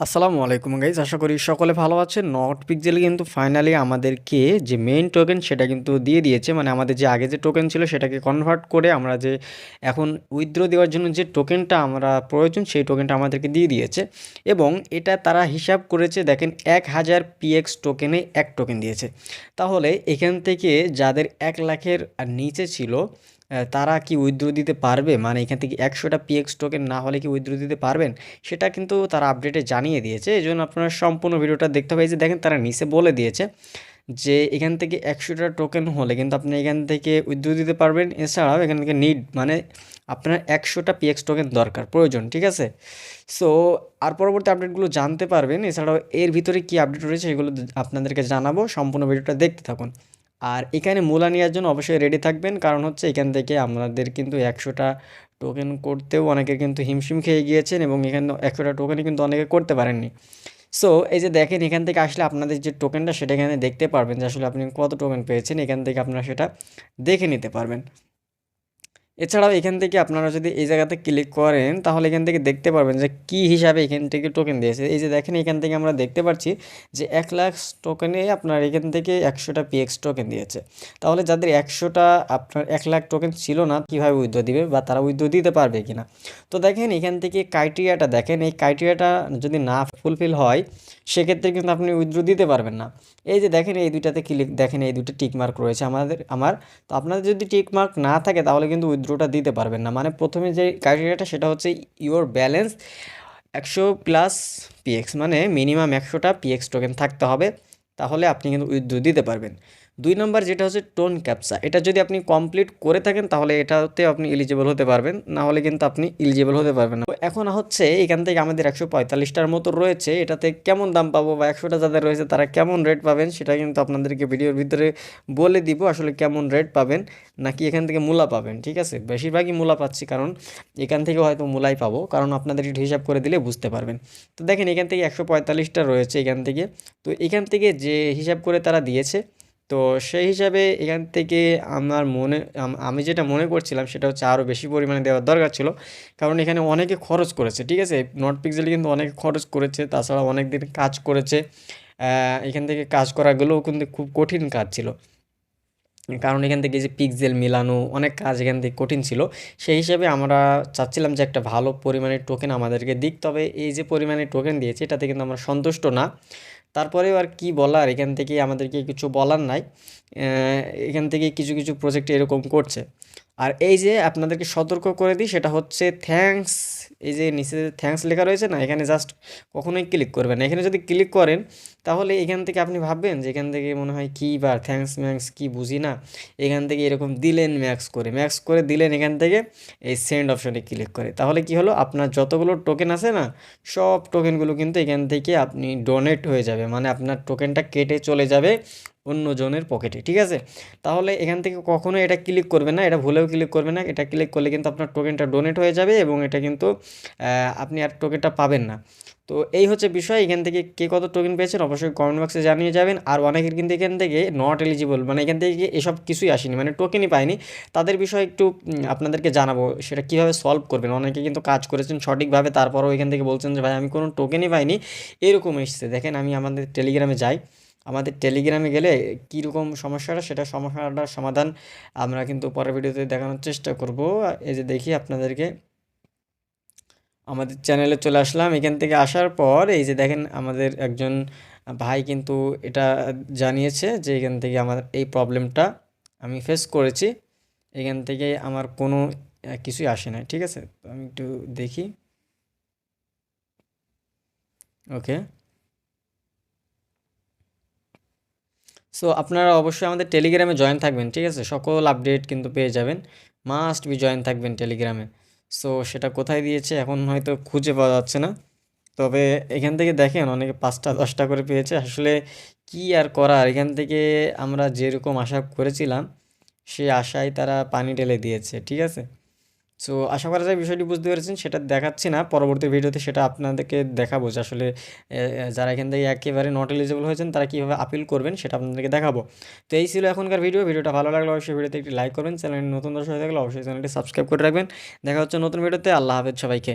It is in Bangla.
আসসালামু আলাইকুম গাইজ আশা করি সকলে ভালো আছেন। নট পিকজেল কিন্তু ফাইনালি আমাদেরকে যে মেইন টোকেন সেটা কিন্তু দিয়ে দিয়েছে। মানে আমাদের যে আগে যে টোকেন ছিল সেটাকে কনভার্ট করে আমরা যে এখন উইথড্র দেওয়ার জন্য যে টোকেনটা আমরা প্রয়োজন, সেই টোকেনটা আমাদেরকে দিয়ে দিয়েছে। এবং এটা তারা হিসাব করেছে, দেখেন এক হাজার পিএক্স টোকেনে এক টোকেন দিয়েছে। তাহলে এখান থেকে যাদের এক লাখের নিচে ছিল তারা কি উইথড্র দিতে পারবে? মানে এখান থেকে একশোটা পিএক্স টোকেন না হলে কি উইথড্র দিতে পারবেন? সেটা কিন্তু তারা আপডেটে জানিয়ে দিয়েছে। এই জন্য আপনারা সম্পূর্ণ ভিডিওটা দেখতে হবে। যে দেখেন, তারা নিচে বলে দিয়েছে যে এখান থেকে একশোটা টোকেন হলে কিন্তু আপনি এখান থেকে উইথড্র দিতে পারবেন। এছাড়াও এখান থেকে নিড মানে আপনার একশোটা পিএক্স টোকেন দরকার, প্রয়োজন, ঠিক আছে? সো আর পরবর্তী আপডেটগুলো জানতে পারবেন। এছাড়াও এর ভিতরে কী আপডেট রয়েছে সেগুলো আপনাদেরকে জানাব। সম্পূর্ণ ভিডিওটা দেখতে থাকুন। আর এখানে মূলা নেওয়ার জন্য অবশ্যই রেডি থাকবেন। কারণ হচ্ছে এখান থেকে আপনাদের কিন্তু একশোটা টোকেন করতেও অনেকে কিন্তু হিমশিম খেয়ে গিয়েছেন এবং এখানে একশোটা টোকেনই কিন্তু অনেকে করতে পারেননি। সো এই যে দেখেন, এখান থেকে আসলে আপনাদের যে টোকেনটা সেটা এখানে দেখতে পারবেন যে আসলে আপনি কত টোকেন পেয়েছেন। এখান থেকে আপনারা সেটা দেখে নিতে পারবেন। এছাড়াও এখান থেকে আপনারা যদি এই জায়গাতে ক্লিক করেন, তাহলে এখান থেকে দেখতে পারবেন যে কী হিসাবে এখান থেকে টোকেন দিয়েছে। এই যে দেখেন, এখান থেকে আমরা দেখতে পাচ্ছি যে এক লাখ টোকেনে আপনার এখান থেকে একশোটা পিএক্স টোকেন দিয়েছে। তাহলে যাদের একশোটা আপনার এক লাখ টোকেন ছিল না, কীভাবে উইথড্র দিবে বা তারা উইথড্র দিতে পারবে কি না তো দেখেন, এখান থেকে ক্রাইটেরিয়াটা দেখেন, এই ক্রাইটেরিয়াটা যদি না ফুলফিল হয়, সেক্ষেত্রে কিন্তু আপনি উইথড্র দিতে পারবেন না। এই যে দেখেন, এই দুইটাতে ক্লিক দেখেন, এই দুটো টিকমার্ক রয়েছে আমাদের, আমার। তো আপনাদের যদি টিকমার্ক না থাকে, তাহলে কিন্তু উইথড্রটা দিতে পারবেন না। মানে প্রথমে যে ক্রাইটেরিয়াটা সেটা হচ্ছে ইওর ব্যালেন্স একশো প্লাস পিএক্স মানে মিনিমাম একশোটা পিএক্স টোকেন থাকতে হবে। তাহলে আপনি কিন্তু উইথড্রো দিতে পারবেন। দুই নম্বর যেটা হচ্ছে টোন ক্যাপসা। এটা যদি আপনি কমপ্লিট করে থাকেন, তাহলে এটাতে আপনি এলিজিবল হতে পারবেন। না হলে কিন্তু আপনি এলিজিবল হতে পারবেন না। এখন হচ্ছে এখান থেকে আমাদের একশো পঁয়তাল্লিশটার মতো রয়েছে। এটাতে কেমন দাম পাবো বা একশোটা যাদের রয়েছে, তারা কেমন রেট পাবেন সেটা কিন্তু আপনাদেরকে ভিডিওর ভিতরে বলে দিব, আসলে কেমন রেট পাবেন, নাকি এখান থেকে মূলা পাবেন, ঠিক আছে? বেশিরভাগই মূলা পাচ্ছি, কারণ এখান থেকে হয়তো মূলাই পাবো, কারণ আপনাদের একটু হিসাব করে দিলে বুঝতে পারবেন। তো দেখেন, এখান থেকে একশো পঁয়তাল্লিশটা রয়েছে এখান থেকে। তো এখান থেকে যে হিসাব করে তারা দিয়েছে তো সেই হিসাবে এখান থেকে আমার মনে, আমি যেটা মনে করছিলাম সেটা হচ্ছে আরও বেশি পরিমাণে দেওয়ার দরকার ছিল। কারণ এখানে অনেকে খরচ করেছে, ঠিক আছে? নট পিক্সেল কিন্তু অনেকে খরচ করেছে, তাছাড়া অনেক দিন কাজ করেছে। এখান থেকে কাজ করাগুলোও কিন্তু খুব কঠিন কাজ ছিল। কারণ এখান থেকে যে পিক্সেল মিলানো অনেক কাজ এখান থেকে কঠিন ছিল। সেই হিসাবে আমরা চাচ্ছিলাম যে একটা ভালো পরিমাণের টোকেন আমাদেরকে দিক। তবে এই যে পরিমাণে টোকেন দিয়েছে, এটাতে কিন্তু আমরা সন্তুষ্ট না। তারপরেও আর কি বলার? এখান থেকে আমাদেরকে কিছু বলার নাই। এখান থেকে কিছু কিছু প্রজেক্ট এরকম করছে। আর এই যে আপনাদেরকে সতর্ক করে দিই, সেটা হচ্ছে থ্যাঙ্কস এই যে নিচে থ্যাঙ্কস লেখা রয়েছে না, এখানে জাস্ট কখনোই ক্লিক করবেন এখানে যদি ক্লিক করেন, তাহলে এখান থেকে আপনি ভাববেন যে এখান থেকে মনে হয় কী বা থ্যাঙ্কস ম্যাক্স কী বুঝি না। এখান থেকে এরকম দিলেন ম্যাক্স করে ম্যাক্স করে দিলেন এখান থেকে এই সেন্ড অপশনে ক্লিক করে। তাহলে কি হলো? আপনার যতগুলো টোকেন আছে না, সব টোকেনগুলো কিন্তু এখান থেকে আপনি ডোনেট হয়ে যাবে। মানে আপনার টোকেনটা কেটে চলে যাবে। অন্য জনের পকেটে, ঠিক আছে? তাহলে এখান থেকে কখনো এটা ক্লিক করবেন না, এটা ভুলেও ক্লিক করবে না। এটা ক্লিক করলে কিন্তু আপনার টোকেনটা ডোনেট হয়ে যাবে এবং এটা কিন্তু আপনি আর টোকেনটা পাবেন না। তো এই হচ্ছে বিষয়, এখান থেকে কে কত টোকেন পেয়েছেন অবশ্যই কমেন্ট বক্সে জানিয়ে যাবেন। আর অনেকের কিন্তু এখান থেকে নট এলিজিবল মানে এখান থেকে এসব কিছুই আসেনি মানে টোকেনই পায়নি। তাদের বিষয়ে একটু আপনাদেরকে জানাব সেটা কীভাবে সলভ করবেন। অনেকে কিন্তু কাজ করেছেন সঠিকভাবে, তারপরও এখান থেকে বলছেন যে, ভাই, আমি কোনো টোকেনই পাইনি। এরকম এসছে। দেখেন, আমি আমাদের টেলিগ্রামে যাই। আমাদের টেলিগ্রামে গেলে কীরকম সমস্যাটা, সেটা সমস্যাটার সমাধান আমরা কিন্তু পরের ভিডিওতে দেখানোর চেষ্টা করব। এই যে দেখি আপনাদেরকে, আমাদের চ্যানেলে চলে আসলাম। এখান থেকে আসার পর এই যে দেখেন আমাদের একজন ভাই কিন্তু এটা জানিয়েছে যে এখান থেকে আমার এই প্রবলেমটা আমি ফেস করেছি। এখান থেকে আমার কোনো কিছুই আসে না ঠিক আছে? আমি একটু দেখি। ওকে সো আপনারা অবশ্যই আমাদের টেলিগ্রামে জয়েন থাকবেন, ঠিক আছে? সকল আপডেট কিন্তু পেয়ে যাবেন। মাস্ট বি জয়েন থাকবেন টেলিগ্রামে সো সেটা কোথায় দিয়েছে এখন হয়তো খুঁজে পাওয়া যাচ্ছে না। তবে এখান থেকে দেখেন অনেকে পাঁচটা, দশটা করে পেয়েছে। আসলে কি আর করার? এখান থেকে আমরা যেরকম আশা করেছিলাম, সে আশায় তারা পানি ঢেলে দিয়েছে, ঠিক আছে? সো আশা করা যায় বিষয়টি বুঝতে পেরেছেন, সেটা দেখাচ্ছি না। পরবর্তী ভিডিওতে সেটা আপনাদেরকে দেখাবো যে আসলে যারা এখান থেকে একেবারে নট এলিজেবল হয়েছেন, তারা কীভাবে আপিল করবেন সেটা আপনাদেরকে দেখাবো। তো এই ছিল এখনকার ভিডিও ভিডিওটা ভালো লাগলে অবশ্যই ভিডিওতে একটি লাইক করবেন। চ্যানেল নতুন দর্শক হয়ে থাকলে অবশ্যই চ্যানেলটি সাবস্ক্রাইব করে রাখবেন। দেখা হচ্ছে নতুন ভিডিওতে আল্লাহ হাফেজ সবাইকে।